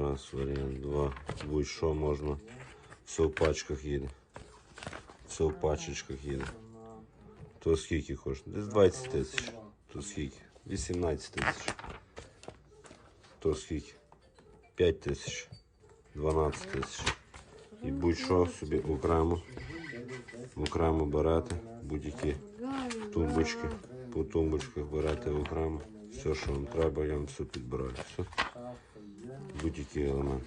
Раз, варіант, два. Будь-що можна. Все в пачках їде. Все в пачечках їде. То скільки коштує? Десь 20 тисяч. То скільки? 18 тисяч. То скільки? 5 тисяч. 12 тисяч. І будь-що собі окремо. Окремо берете. Будь-які тумбочки. По тумбочках берете окремо. Все, що вам треба, я вам все підбираю. Все. Будь-який елемент.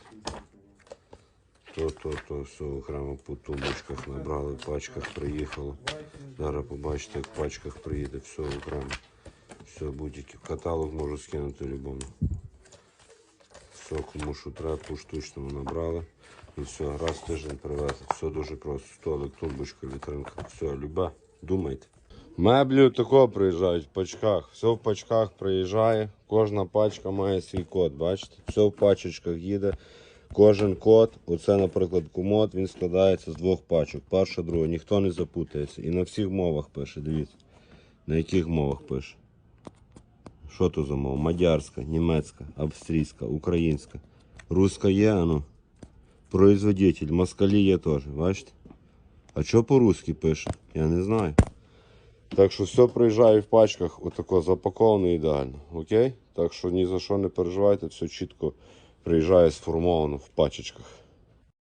То, то, то, все окремо по тумбочках набрали, в пачках приїхало. Зараз побачите, як в пачках приїде, все окремо. Все, будь-який каталог можу скинути любому. Все, кому що треба, поштучному набрали. І все, раз в тиждень привезли. Все дуже просто. Столик, тумбочка, вітринка. Все, люба, думайте. Меблі такого приїжджають в пачках. Все в пачках приїжджає. Кожна пачка має свій код, бачите? Все в пачечках їде. Кожен код, оце, наприклад, комод, він складається з двох пачок. Перша, друга, ніхто не запутається. І на всіх мовах пише, дивіться. На яких мовах пише? Що то за мова? Мадярська, німецька, австрійська, українська. Руська є, ану. Производитель, москалі є теж, бачите? А що по-русски пише? Я не знаю. Так що все приїжджає в пачках, отако запаковано ідеально. Окей? Так що ні за що не переживайте, все чітко приїжджає сформовано в пачечках.